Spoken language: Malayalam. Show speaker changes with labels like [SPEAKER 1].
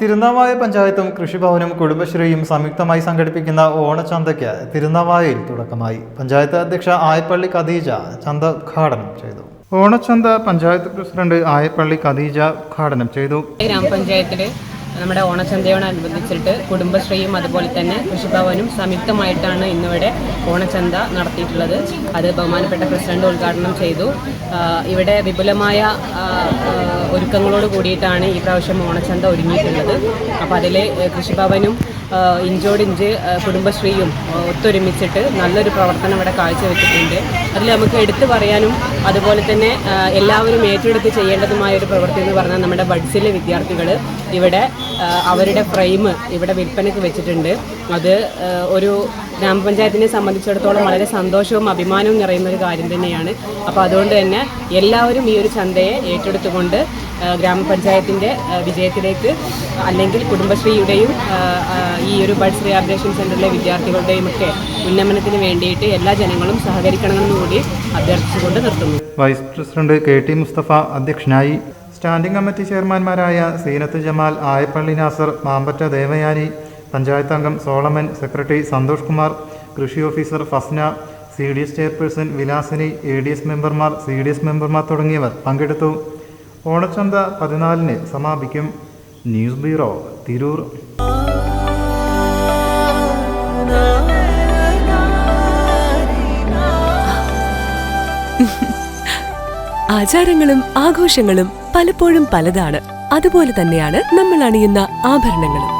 [SPEAKER 1] തിരുനാവായ പഞ്ചായത്തും കൃഷിഭവനും കുടുംബശ്രീയും സംയുക്തമായി സംഘടിപ്പിക്കുന്ന ഓണച്ചന്തയ്ക്ക് തിരുനാവായയിൽ തുടക്കമായി. പഞ്ചായത്ത് അധ്യക്ഷ ആയപ്പള്ളി ഖദീജ ചന്ത ഉദ്ഘാടനം ചെയ്തു. ഓണച്ചന്ത പഞ്ചായത്ത് പ്രസിഡന്റ് ആയപ്പള്ളി ഖദീജ ഉദ്ഘാടനം ചെയ്തു.
[SPEAKER 2] ഗ്രാമപഞ്ചായത്തിൽ നമ്മുടെ ഓണച്ചന്തയോടനുബന്ധിച്ചിട്ട് കുടുംബശ്രീയും അതുപോലെ തന്നെ കൃഷിഭവനും സംയുക്തമായിട്ടാണ് ഇന്നിവിടെ ഓണച്ചന്ത നടത്തിയിട്ടുള്ളത്. അത് ബഹുമാനപ്പെട്ട പ്രസിഡന്റ് ഉദ്ഘാടനം ചെയ്തു. ഇവിടെ വിപുലമായ ഒരുക്കങ്ങളോട് കൂടിയിട്ടാണ് ഈ പ്രാവശ്യം ഓണച്ചന്ത ഒരുങ്ങിയിട്ടുള്ളത്. അപ്പോൾ അതിൽ കൃഷിഭവനും ഇഞ്ചോടിഞ്ച് കുടുംബശ്രീയും ഒത്തൊരുമിച്ചിട്ട് നല്ലൊരു പ്രവർത്തനം ഇവിടെ കാഴ്ചവെച്ചിട്ടുണ്ട്. അതിൽ നമുക്ക് എടുത്തു പറയാനും അതുപോലെ തന്നെ എല്ലാവരും ഏറ്റെടുത്ത് ചെയ്യേണ്ടതുമായ ഒരു പ്രവൃത്തി എന്ന് പറഞ്ഞാൽ നമ്മുടെ ബഡ്സിലെ വിദ്യാർത്ഥികൾ ഇവിടെ അവരുടെ ഫ്രെയിം ഇവിടെ വിൽപ്പനയ്ക്ക് വെച്ചിട്ടുണ്ട്. അത് ഒരു ഗ്രാമപഞ്ചായത്തിനെ സംബന്ധിച്ചിടത്തോളം വളരെ സന്തോഷവും അഭിമാനവും നിറയുന്ന ഒരു കാര്യം തന്നെയാണ്. അപ്പോൾ അതുകൊണ്ട് തന്നെ എല്ലാവരും ഈ ഒരു ചന്തയെ ഏറ്റെടുത്തുകൊണ്ട് ഗ്രാമപഞ്ചായത്തിന്റെ വിജയത്തിലേക്ക് അല്ലെങ്കിൽ കുടുംബശ്രീയുടെയും ഈ ഒരു ബഡ്സ് റിഹാബിലേഷൻ സെന്ററിലെ വിദ്യാർത്ഥികളുടെയും ഒക്കെ ഉന്നമനത്തിന് വേണ്ടിയിട്ട് എല്ലാ ജനങ്ങളും സഹകരിക്കണമെന്ന് കൂടി അഭ്യർത്ഥിച്ചുകൊണ്ട് നിർത്തുന്നു.
[SPEAKER 1] Vice president K T Mustafa അധ്യക്ഷനായി സ്റ്റാൻഡിംഗ് കമ്മിറ്റി ചെയർമാൻമാരായ സീനത്ത് ജമാൽ ആയപ്പള്ളി നാസർ മാമ്പറ്റ ദേവയാനി പഞ്ചായത്ത് അംഗം സോളമൻ സെക്രട്ടറി സന്തോഷ് കുമാർ കൃഷി officer Fasna C D S chairperson Vilasini A D S മെമ്പർമാർ സി ഡി എസ് മെമ്പർമാർ തുടങ്ങിയവർ പങ്കെടുത്തു. ഓണച്ചന്ത പതിനാലിന് സമാപിക്കും. News bureau Tirur.
[SPEAKER 3] ആചാരങ്ങളും ആഘോഷങ്ങളും പലപ്പോഴും പലതാണ്. അതുപോലെ തന്നെയാണ് നമ്മൾ അണിയുന്ന ആഭരണങ്ങളും.